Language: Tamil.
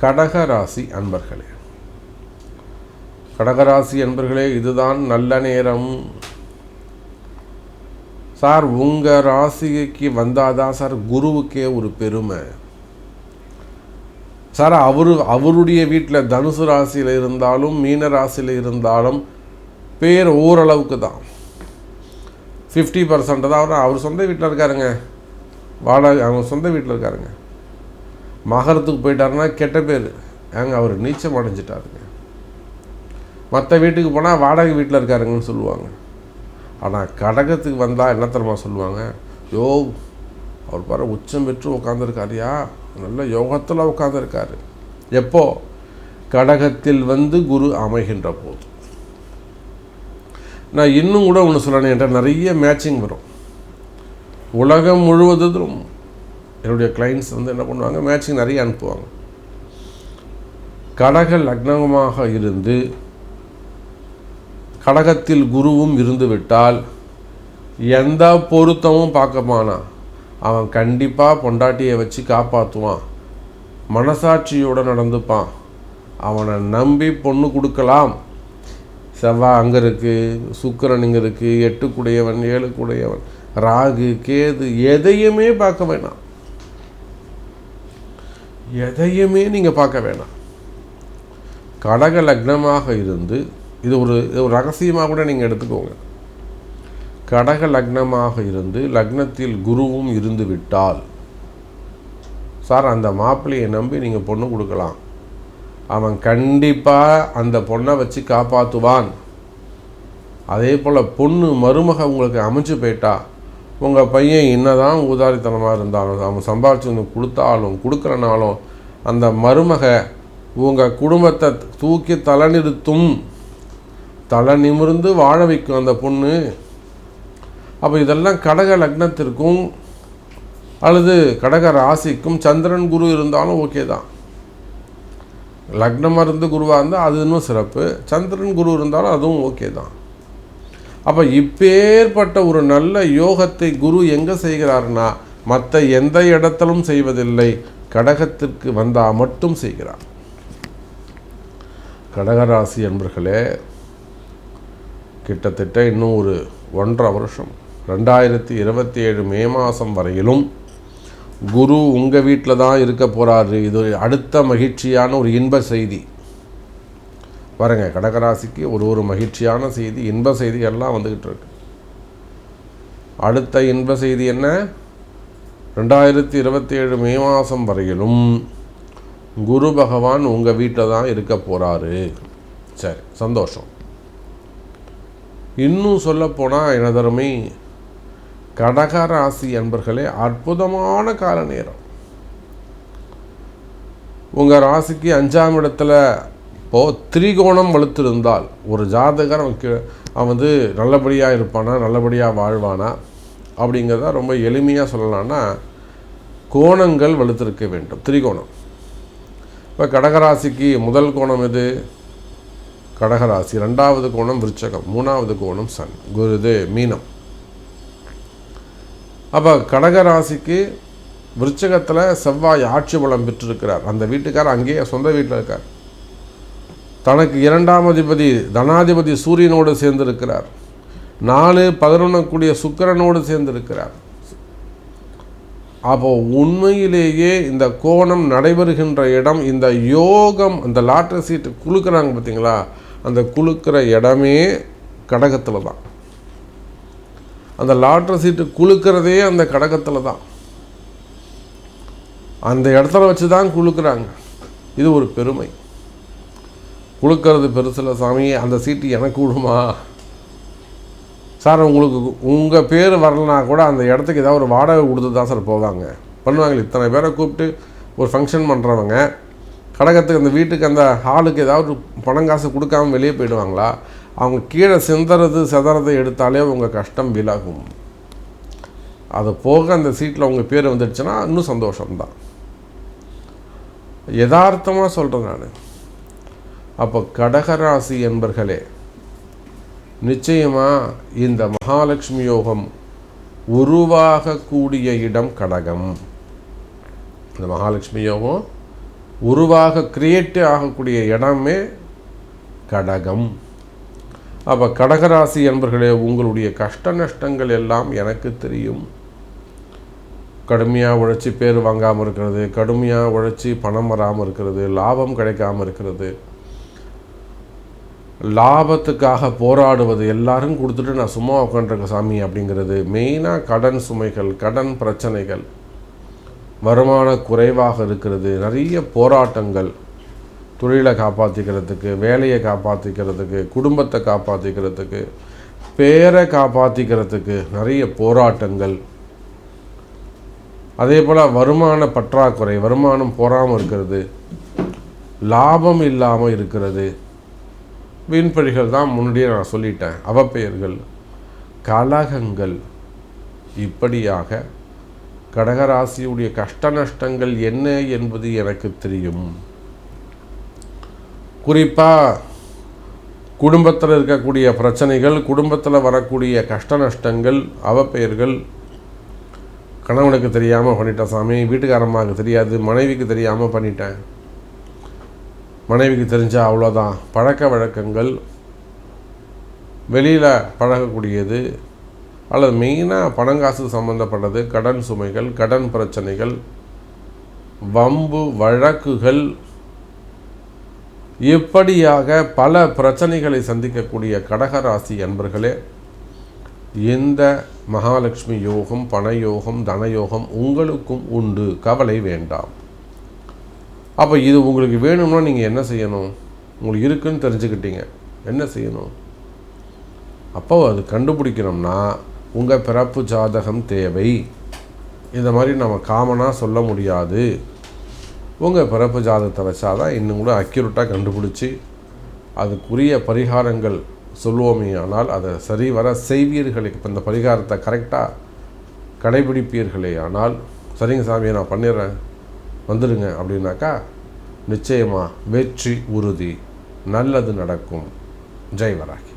கடகராசி அன்பர்களே. கடகராசி அன்பர்களே இதுதான் நல்ல நேரம். சார் உங்கள் ராசிக்கு வந்தாதான் சார் குருவுக்கே ஒரு பெருமை. சார் அவரு அவருடைய வீட்டில் தனுசு ராசியில் இருந்தாலும் மீன ராசியில் இருந்தாலும் பேர் ஓரளவுக்கு தான். ஃபிஃப்டி பர்சன்ட் தான் அவர் அவர் சொந்த வீட்டில் இருக்காருங்க. வாடகை அவங்க சொந்த வீட்டில் இருக்காருங்க. மகரத்துக்கு போயிட்டாருன்னா கெட்ட பேர். ஏங்க அவர் நீச்சம் அடைஞ்சிட்டாருங்க. மற்ற வீட்டுக்கு போனால் வாடகை வீட்டில் இருக்காருங்கன்னு சொல்லுவாங்க. ஆனால் கடகத்துக்கு வந்தால் என்ன தரமா சொல்லுவாங்க? யோ அவர் பாரு உச்சம் பெற்று உட்காந்துருக்காருயா நல்ல யோகத்தில் உட்காந்துருக்காரு எப்போ? கடகத்தில் வந்து குரு அமைகின்ற போது. நான் இன்னும் கூட ஒன்று சொல்லணும் என்ற நிறைய மேட்சிங் வரும். உலகம் முழுவதும் என்னுடைய கிளைண்ட்ஸ் வந்து என்ன பண்ணுவாங்க? மேட்சிங் நிறைய அனுப்புவாங்க. கடக லக்னமாக இருந்து கடகத்தில் குருவும் இருந்துவிட்டால் எந்த பொருத்தமும் பார்க்கமானா அவன் கண்டிப்பாக பொண்டாட்டியை வச்சு காப்பாற்றுவான் மனசாட்சியோடு நடந்துப்பான். அவனை நம்பி பொண்ணு கொடுக்கலாம். செவ்வாய் அங்கே இருக்குது சுக்கரன் இங்கே இருக்குது எட்டுக்குடையவன் ஏழுக்குடையவன் ராகு கேது எதையுமே பார்க்க வேணாம். எதையுமே நீங்கள் பார்க்க வேணாம். கடக லக்னமாக இருந்து இது ஒரு இது ஒரு ரகசியமாக கூட நீங்கள் எடுத்துக்கோங்க. கடக லக்னமாக இருந்து லக்னத்தில் குருவும் இருந்து விட்டால் சார் அந்த மாப்பிள்ளையை நம்பி நீங்கள் பொண்ணு கொடுக்கலாம். அவன் கண்டிப்பாக அந்த பொண்ணை வச்சு காப்பாற்றுவான் அதே போல் பொண்ணு மருமக உங்களுக்கு அமைஞ்சு போயிட்டா உங்கள் பையன் என்னதான் ஊதாரித்தனமாக இருந்தாலும் அவன் சம்பாரிச்சு வந்து கொடுத்தாலும் கொடுக்குறனாலும் அந்த மருமக உங்கள் குடும்பத்தை தூக்கி தலை நிறுத்தும் தலை நிமிர்ந்து வாழ வைக்கும் அந்த பொண்ணு. அப்போ இதெல்லாம் கடக லக்னத்திற்கும் அல்லது கடக ராசிக்கும் சந்திரன் குரு இருந்தாலும் ஓகே தான். லக்னமாக இருந்து குருவாக இருந்தால் அது இன்னும் சிறப்பு. சந்திரன் குரு இருந்தாலும் அதுவும் ஓகே தான். அப்போ இப்பேற்பட்ட ஒரு நல்ல யோகத்தை குரு எங்கே செய்கிறார்னா மற்ற எந்த இடத்திலும் செய்வதில்லை. கடகத்திற்கு வந்தால் மட்டும் செய்கிறார். கடகராசி என்பர்களே கிட்டத்தட்ட இன்னும் ஒரு ஒன்றரை வருஷம் ரெண்டாயிரத்தி இருபத்தி ஏழு மே மாதம் வரையிலும் குரு உங்கள் வீட்டில் தான் இருக்க போகிறாரு இது அடுத்த மகிழ்ச்சியான ஒரு இன்ப செய்தி. பாருங்க கடகராசிக்கு ஒரு ஒரு மகிழ்ச்சியான செய்தி இன்ப செய்தி எல்லாம் வந்துக்கிட்டு இருக்கு. அடுத்த இன்ப செய்தி என்ன? ரெண்டாயிரத்தி இருபத்தி ஏழு மே மாதம் வரையிலும் குரு பகவான் உங்கள் வீட்டில் தான் இருக்க போகிறாரு சரி சந்தோஷம். இன்னும் சொல்லப்போனால் எனதருமை கடக ராசி அன்பர்களே அற்புதமான கால நேரம் உங்கள் ராசிக்கு அஞ்சாம் இடத்துல இப்போது திரிகோணம் வலுத்திருந்தால் ஒரு ஜாதகர் அவன் அவன் வந்து நல்லபடியாக இருப்பானா நல்லபடியாக வாழ்வானா அப்படிங்கிறத ரொம்ப எளிமையாக சொல்லலாம்னா கோணங்கள் வலுத்திருக்க வேண்டும் திரிகோணம். இப்போ கடகராசிக்கு முதல் கோணம் எது? கடகராசி ரெண்டாவது கோணம் விருச்சகம் மூணாவது கோணம் சன் குரு இது மீனம். அப்போ கடகராசிக்கு விருச்சகத்தில் செவ்வாய் ஆட்சி பலம் பெற்றிருக்கிறார். அந்த வீட்டுக்கார் அங்கேயே சொந்த வீட்டில் இருக்கார். தனக்கு இரண்டாம் அதிபதி தனாதிபதி சூரியனோடு சேர்ந்திருக்கிறார். நாலு பதினொன்னக்கூடிய சுக்கரனோடு சுக்கிரனோடு சேர்ந்திருக்கிறார். அப்போ உண்மையிலேயே இந்த கோணம் நடைபெறுகின்ற இடம் இந்த யோகம் அந்த லாட்டரி சீட்டு குழுக்கிறாங்க பார்த்தீங்களா? அந்த குலுக்கிற இடமே கடகத்தில் தான். அந்த லாட்டரி சீட்டு குலுக்கிறதே அந்த கடகத்தில் தான். அந்த இடத்துல வச்சு தான் குழுக்கிறாங்க இது ஒரு பெருமை. கொடுக்கறது பெருசில் சாமி அந்த சீட்டு எனக்கு விடுமா சார் உங்களுக்கு உங்கள் பேர் வரலனா கூட அந்த இடத்துக்கு ஏதாவது ஒரு வாடகை கொடுத்து தான் சார் போவாங்க. பண்ணுவாங்களே இத்தனை பேரை கூப்பிட்டு ஒரு ஃபங்க்ஷன் பண்ணுறவங்க கடகத்துக்கு அந்த வீட்டுக்கு அந்த ஹாலுக்கு ஏதாவது பணம் காசு கொடுக்காம வெளியே போயிடுவாங்களா? அவங்க கீழே சிந்தறது செதறது எடுத்தாலே உங்கள் கஷ்டம் விலகும். அது போக அந்த சீட்டில் உங்கள் பேர் வந்துடுச்சுன்னா இன்னும் சந்தோஷம்தான். யதார்த்தமாக சொல்கிறேன் நான். அப்போ கடகராசி என்பர்களே நிச்சயமாக இந்த மகாலட்சுமி யோகம் உருவாகக்கூடிய இடம் கடகம். இந்த மகாலட்சுமி யோகம் உருவாக கிரியேட் ஆகக்கூடிய இடமே கடகம். அப்போ கடகராசி என்பர்களே உங்களுடைய கஷ்ட நஷ்டங்கள் எல்லாம் எனக்கு தெரியும். கடுமையாக உழைச்சி பேர் வாங்காமல் இருக்கிறது கடுமையாக உழைச்சி பணம் வராமல் இருக்கிறது லாபம் கிடைக்காம இருக்கிறது. லாபத்துக்காக போராடுவது எல்லாரும் கொடுத்துட்டு நான் சும்மா உட்காந்துருக்க சாமி அப்படிங்கிறது மெயினாக கடன் சுமைகள் கடன் பிரச்சனைகள். வருமான குறைவாக இருக்கிறது நிறைய போராட்டங்கள். தொழிலை காப்பாற்றிக்கிறதுக்கு வேலையை காப்பாற்றிக்கிறதுக்கு குடும்பத்தை காப்பாற்றிக்கிறதுக்கு பேரை காப்பாற்றிக்கிறதுக்கு நிறைய போராட்டங்கள். அதே போல் வருமான பற்றாக்குறை வருமானம் போகாமல் இருக்கிறது லாபம் இல்லாமல் இருக்கிறது. வீண்பழிகள் தான் முன்னாடியே நான் சொல்லிட்டேன். அவப்பெயர்கள் கலகங்கள். இப்படியாக கடகராசியுடைய கஷ்ட நஷ்டங்கள் என்ன என்பது எனக்கு தெரியும். குறிப்பாக குடும்பத்தில் இருக்கக்கூடிய பிரச்சனைகள் குடும்பத்தில் வரக்கூடிய கஷ்ட நஷ்டங்கள் அவப்பெயர்கள் கணவனுக்கு தெரியாமல் பண்ணிட்டேன் சாமி வீட்டுக்காரம்மாவுக்கு தெரியாது மனைவிக்கு தெரியாமல் பண்ணிட்டேன். மனைவிக்கு தெரிஞ்சால் அவ்வளோதான் பழக்க வழக்கங்கள் வெளியில் பழகக்கூடியது அல்லது மெயினாக பணங்காசு சம்மந்தப்பட்டது கடன் சுமைகள் கடன் பிரச்சனைகள் வம்பு வழக்குகள் இப்படியாக பல பிரச்சனைகளை சந்திக்கக்கூடிய கடகராசி அன்பர்களே இந்த மகாலட்சுமி யோகம் பணயோகம் தனயோகம் உங்களுக்கும் உண்டு. கவலை வேண்டாம். அப்போ இது உங்களுக்கு வேணும்னா நீங்கள் என்ன செய்யணும்? உங்களுக்கு இருக்குன்னு தெரிஞ்சுக்கிட்டீங்க. என்ன செய்யணும்? அப்போ அது கண்டுபிடிக்கணும்னா உங்கள் பிறப்பு ஜாதகம் தேவை. இந்த மாதிரி நம்ம காமனாக சொல்ல முடியாது. உங்கள் பிறப்பு ஜாதகத்தை வச்சாதான் இன்னும் கூட அக்யூரட்டாக கண்டுபிடிச்சி அதுக்குரிய பரிகாரங்கள் சொல்லுவோமே ஆனால் அதை சரிவர செய்வீர்களே. இப்போ இந்த பரிகாரத்தை கரெக்டாக கடைபிடிப்பீர்களே. ஆனால் சரிங்க சாமியை நான் பண்ணிடுறேன். வந்துடுங்க அப்படின்னாக்கா நிச்சயமாக வெற்றி உறுதி. நல்லது நடக்கும். ஜெய் வராகி.